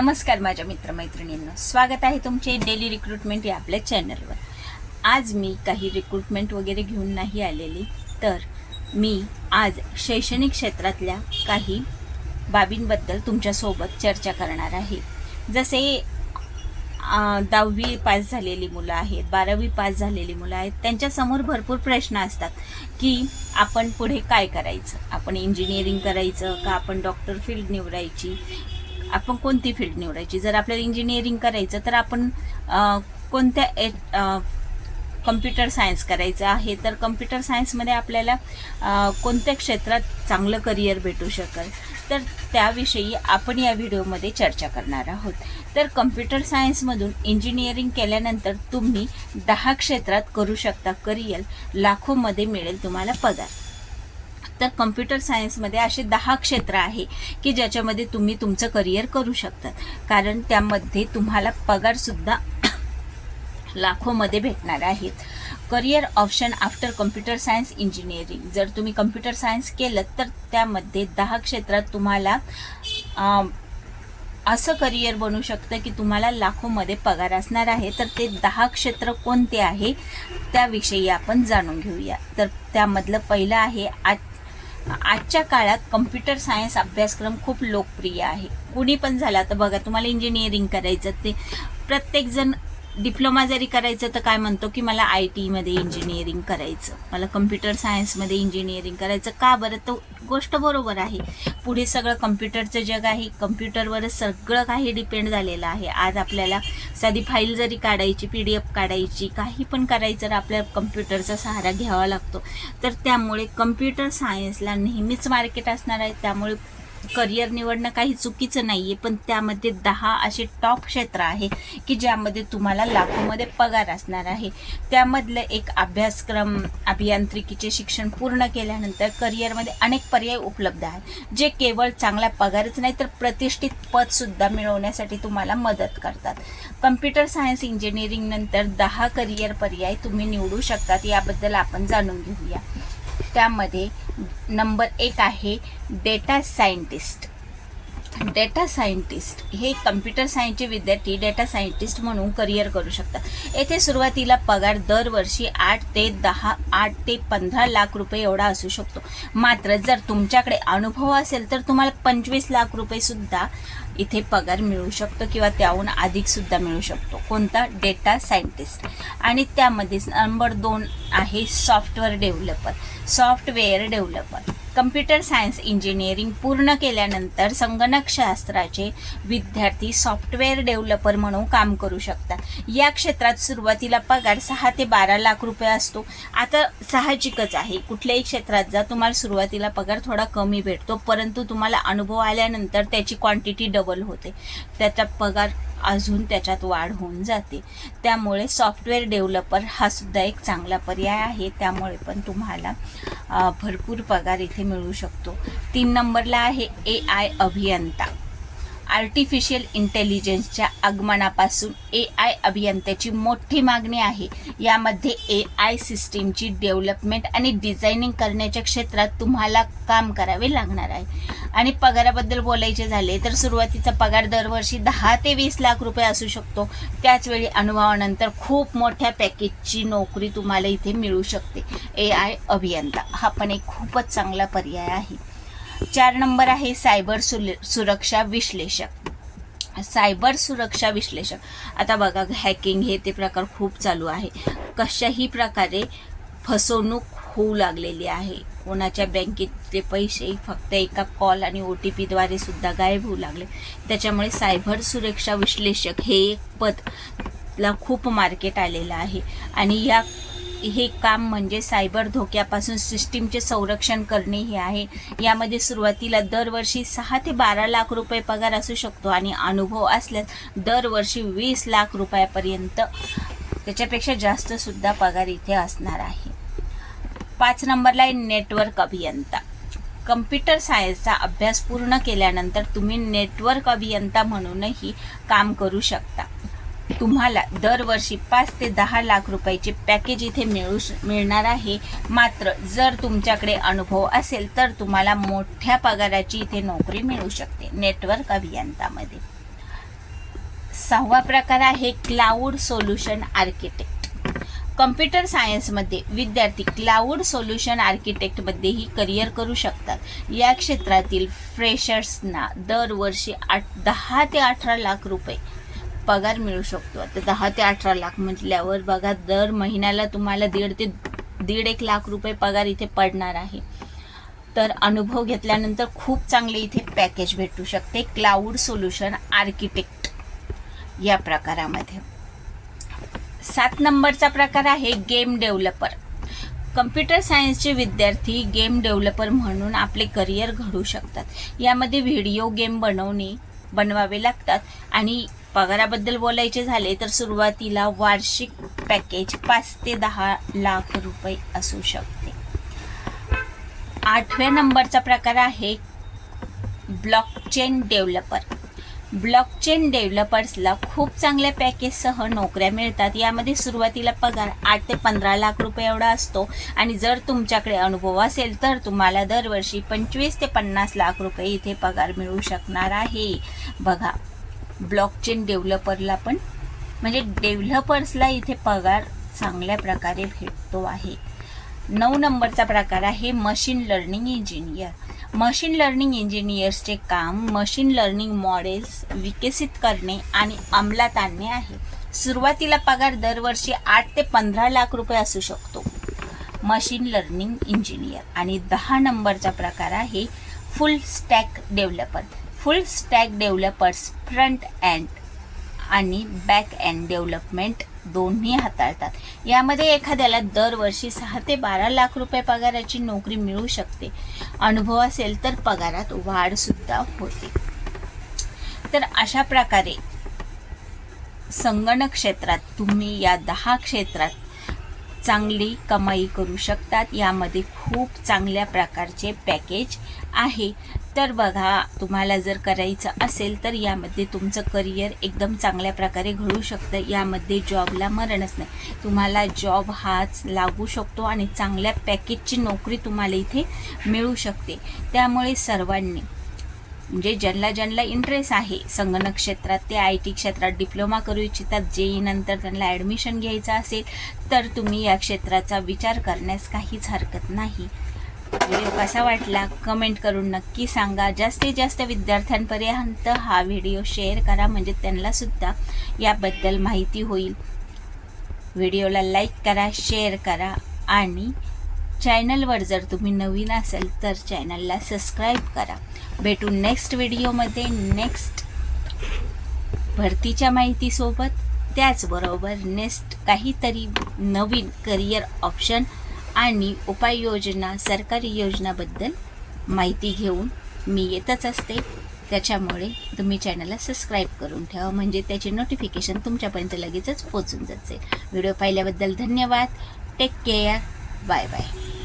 नमस्कार माझ्या मित्रमैत्रिणींना. स्वागत आहे तुमचे डेली रिक्रुटमेंट या आपल्या चॅनलवर आज मी काही रिक्रुटमेंट वगैरे घेऊन नाही आलेली तर मी आज शैक्षणिक क्षेत्रातल्या काही बाबींबद्दल तुमच्यासोबत चर्चा करणार आहे. जसे दहावी पास झालेली मुलं आहेत बारावी पास झालेली मुलं आहेत त्यांच्यासमोर भरपूर प्रश्न असतात की आपण पुढे काय करायचं? आपण इंजिनिअरिंग करायचं का? आपण डॉक्टर फील्ड निवडायची? आपण कोणती फील्ड निवडायची? जर आपल्याला इंजिनिअरिंग करायचं तर आपण कोणत्या कम्प्युटर सायन्स करायचं आहे? तर कम्प्युटर सायन्समध्ये आपल्याला कोणत्या क्षेत्रात चांगलं करिअर भेटू शकेल? तर त्याविषयी आपण या व्हिडिओमध्ये चर्चा करणार आहोत. तर कम्प्युटर सायन्समधून इंजिनिअरिंग केल्यानंतर तुम्ही दहा क्षेत्रात करू शकता. करिअर लाखोमध्ये मिळेल तुम्हाला पगार. तर कम्प्युटर सायन्समध्ये असे दहा क्षेत्र आहे की ज्याच्यामध्ये तुम्ही तुमचं करिअर करू शकतात कारण त्यामध्ये तुम्हाला पगारसुद्धा लाखोमध्ये भेटणार आहेत career option after computer science engineering जर तुम्ही कम्प्युटर सायन्स केलं तर त्यामध्ये दहा क्षेत्रात तुम्हाला असं करिअर बनू शकतं की तुम्हाला लाखोमध्ये पगार असणार आहे. तर ते दहा क्षेत्र कोणते आहे? त्याविषयी आपण जाणून घेऊया. तर त्यामधलं पहिलं आहे आज आजच्या काळात कम्प्युटर सायन्स अभ्यासक्रम खूप लोकप्रिय आहे. कुणी पण झाला तर बघा तुम्हाला इंजिनिअरिंग करायचं ते प्रत्येकजण डिप्लोमा जरी करायचं तर काय म्हणतो की मला आय टीमध्ये इंजिनिअरिंग करायचं मला कम्प्युटर सायन्समध्ये इंजिनिअरिंग करायचं. का बरं? तो गोष्ट बरोबर आहे. पुढे सगळं कम्प्युटरचं जग आहे. कम्प्युटरवरच सगळं काही डिपेंड झालेलं आहे. आज आपल्याला साधी फाईल जरी काढायची पी डी एफ काढायची काही पण करायचं तर आपल्या कम्प्युटरचा सहारा घ्यावा लागतो. तर त्यामुळे कम्प्युटर सायन्सला नेहमीच मार्केट असणार आहे. त्यामुळे करिअर निवडणं काही चुकीचं नाही आहे पण त्यामध्ये दहा असे टॉप क्षेत्र आहे की ज्यामध्ये तुम्हाला लाखोमध्ये पगार असणार आहे. त्यामधलं एक अभ्यासक्रम अभियांत्रिकीचे शिक्षण पूर्ण केल्यानंतर करिअरमध्ये अनेक पर्याय उपलब्ध आहेत. जे केवळ चांगला पगारच नाही तर प्रतिष्ठित पदसुद्धा मिळवण्यासाठी तुम्हाला मदत करतात. कम्प्युटर सायन्स इंजिनिअरिंग नंतर दहा करिअर पर्याय तुम्ही निवडू शकतात याबद्दल आपण जाणून घेऊया. त्यामध्ये नंबर एक आहे डेटा सायंटिस्ट डेटा सायंटिस्ट हे कम्प्युटर सायन्सचे विद्यार्थी डेटा सायंटिस्ट म्हणून करिअर करू शकतात. येथे सुरुवातीला पगार दरवर्षी आठ ते दहा आठ ते पंधरा लाख रुपये एवढा असू शकतो. मात्र जर तुमच्याकडे अनुभव असेल तर तुम्हाला पंचवीस लाख रुपयेसुद्धा इथे पगार मिळू शकतो किंवा त्याहून अधिकसुद्धा मिळू शकतो. कोणता? डेटा सायंटिस्ट आणि त्यामध्ये नंबर दोन आहे software developer software developer computer science engineering पूर्ण केल्यानंतर संगणकशास्त्राचे विद्यार्थी सॉफ्टवेअर डेव्हलपर म्हणून काम करू शकतात. या क्षेत्रात सुरुवातीला पगार सहा ते बारा लाख रुपये असतो. आता साहजिकच आहे. कुठल्याही क्षेत्रात जा तुम्हाला सुरुवातीला पगार थोडा कमी भेटतो परंतु तुम्हाला अनुभव आल्यानंतर त्याची क्वांटिटी डबल होते. त्याचा पगार अजून त्याच्यात वाढ होऊन जाते. त्यामुळे सॉफ्टवेअर डेव्हलपर हा सुद्धा एक चांगला पर्याय आहे. त्यामुळे पण तुम्हाला भरपूर पगार इथे मिळू शकतो. तीन नंबरला आहे ए आय अभियंता. आर्टिफिशियल इंटेलिजन्सच्या आगमनापासून ए आय अभियंत्याची मोठी मागणी आहे. यामध्ये ए आय सिस्टीमची डेव्हलपमेंट आणि डिझायनिंग करण्याच्या क्षेत्रात तुम्हाला काम करावे लागणार आहे. आणि पगाराबद्दल बोलायचे झाले तर सुरुवातीचा पगार दरवर्षी दहा ते वीस लाख रुपये असू शकतो. त्याचवेळी अनुभवानंतर खूप मोठ्या पॅकेजची नोकरी तुम्हाला इथे मिळू शकते. ए आय अभियंता हा पण एक खूपच चांगला पर्याय आहे. चार नंबर आहे सायबर सुल- सुरक्षा विश्लेषक. सायबर सुरक्षा विश्लेषक. आता बघा हॅकिंग हे ते प्रकार खूप चालू आहे. कशाही प्रकारे फसवणूक होऊ लागलेली आहे. कोणाच्या बँकेतले पैसे फक्त एका कॉल आणि ओ टी पीद्वारे सुद्धा गायब होऊ लागले. त्याच्यामुळे सायबर सुरक्षा विश्लेषक हे एक पद ला खूप मार्केट आलेलं आहे. आणि या हे काम म्हणजे सायबर धोक्यापासून सिस्टीमचे संरक्षण करणे हे आहे. यामध्ये सुरुवातीला दरवर्षी सहा ते बारा लाख रुपये पगार असू शकतो आणि अनुभव असल्यास दरवर्षी वीस लाख रुपयापर्यंत त्याच्यापेक्षा जास्तसुद्धा पगार इथे असणार आहे. पाच नंबरला आहे नेटवर्क अभियंता. कम्प्युटर सायन्सचा अभ्यास पूर्ण केल्यानंतर तुम्ही नेटवर्क अभियंता म्हणूनही काम करू शकता. तुम्हाला दरवर्षी पाच ते दहा लाख रुपयाचे पॅकेज इथे मिळू श- मिळणार आहे. मात्र जर तुमच्याकडे अनुभव असेल तर तुम्हाला मोठ्या पगाराची इथे नोकरी मिळू शकते नेटवर्क अभियंतामध्ये. सहावा प्रकार आहे क्लाउड सोल्युशन आर्किटेक्ट. कम्प्युटर सायन्समध्ये विद्यार्थी क्लाउड सोल्युशन आर्किटेक्टमध्येही करिअर करू शकतात. या क्षेत्रातील फ्रेशर्सना दरवर्षी आठ दहा ते अठरा लाख रुपये पगार मिळू शकतो. आता दहा ते अठरा लाख म्हटल्यावर बघा दर महिन्याला तुम्हाला दीड ते दीड एक लाख रुपये पगार इथे पडणार आहे. तर अनुभव घेतल्यानंतर खूप चांगले इथे पॅकेज भेटू शकते. क्लाउड सोल्युशन आर्किटेक्ट या प्रकारामध्ये. सात नंबरचा प्रकार आहे गेम डेव्हलपर. कम्प्युटर सायन्सचे विद्यार्थी गेम डेव्हलपर म्हणून आपले करिअर घडू शकतात. यामध्ये व्हिडिओ गेम बनवणे बनवावे लागतात. आणि पगाराबद्दल बोलायचे झाले तर सुरुवातीला वार्षिक पॅकेज पाच ते दहा लाख रुपये असू शकते. आठव्या नंबरचा प्रकार आहे ब्लॉकचेन डेव्हलपर. ब्लॉकचेन डेव्हलपर्सला खूप चांगल्या पॅकेजसह नोकऱ्या मिळतात. यामध्ये सुरुवातीला पगार आठ ते पंधरा लाख रुपये एवढा असतो आणि जर तुमच्याकडे अनुभव असेल तर तुम्हाला दरवर्षी पंचवीस ते पन्नास लाख रुपये इथे पगार मिळू शकणार आहे. बघा ब्लॉकचेन डेव्हलपरला पण म्हणजे डेव्हलपर्सला इथे पगार चांगल्या प्रकारे भेटतो आहे. नऊ नंबरचा प्रकार आहे machine learning engineer. Machine learning इंजिनियर्सचे काम मशीन लर्निंग मॉडेल्स विकसित करणे आणि अंमलात आणणे आहे. सुरुवातीला पगार दरवर्षी आठ ते पंधरा लाख रुपये असू शकतो. मशीन लर्निंग इंजिनियर आणि दहा नंबरचा प्रकार आहे full stack developer. Full stack developers front end आणि बॅक अँड डेव्हलपमेंट दोन्ही हाताळतात. यामध्ये एखाद्याला दरवर्षी सहा ते बारा लाख रुपये पगाराची नोकरी मिळू शकते. अनुभव असेल तर पगारात वाढसुद्धा होते. तर अशा प्रकारे संगणक क्षेत्रात तुम्ही या दहा क्षेत्रात चांगली कमाई करू शकतात. यामध्ये खूप चांगल्या प्रकारचे पॅकेज आहे. तर बघा तुम्हाला जर करायचं असेल तर यामध्ये तुमचं करिअर एकदम चांगल्या प्रकारे घडू शकतं. यामध्ये जॉबला मरणच नाही. तुम्हाला जॉब हाच लागू शकतो आणि चांगल्या पॅकेजची नोकरी तुम्हाला इथे मिळू शकते. त्यामुळे सर्वांनी म्हणजे ज्यांना ज्यांना इंटरेस्ट आहे संगणक क्षेत्रात ते आय टी क्षेत्रात डिप्लोमा करू इच्छितात जे नंतर त्यांना ॲडमिशन घ्यायचं असेल तर तुम्ही या क्षेत्राचा विचार करण्यास काहीच हरकत नाही. व्हिडिओ कसा वाटला? कमेंट करून नक्की सांगा. जास्तीत जास्त विद्यार्थ्यांपर्यंत हा व्हिडिओ शेअर करा. म्हणजे त्यांनासुद्धा याबद्दल माहिती होईल. व्हिडिओला लाईक करा शेअर करा आणि चॅनलवर जर तुम्ही नवीन असाल तर चॅनलला सबस्क्राईब करा. भेटू नेक्स्ट व्हिडिओमध्ये नेक्स्ट भरतीच्या माहितीसोबत. त्याचबरोबर नेक्स्ट काहीतरी नवीन करिअर ऑप्शन आणि उपाययोजना सरकारी योजनाबद्दल माहिती घेऊन मी येतच असते. त्याच्यामुळे तुम्ही चॅनलला सबस्क्राईब करून ठेवा. म्हणजे त्याचे नोटिफिकेशन तुमच्यापर्यंत लगेचच पोचून जाते. व्हिडिओ पाहिल्याबद्दल धन्यवाद. Take care 拜拜。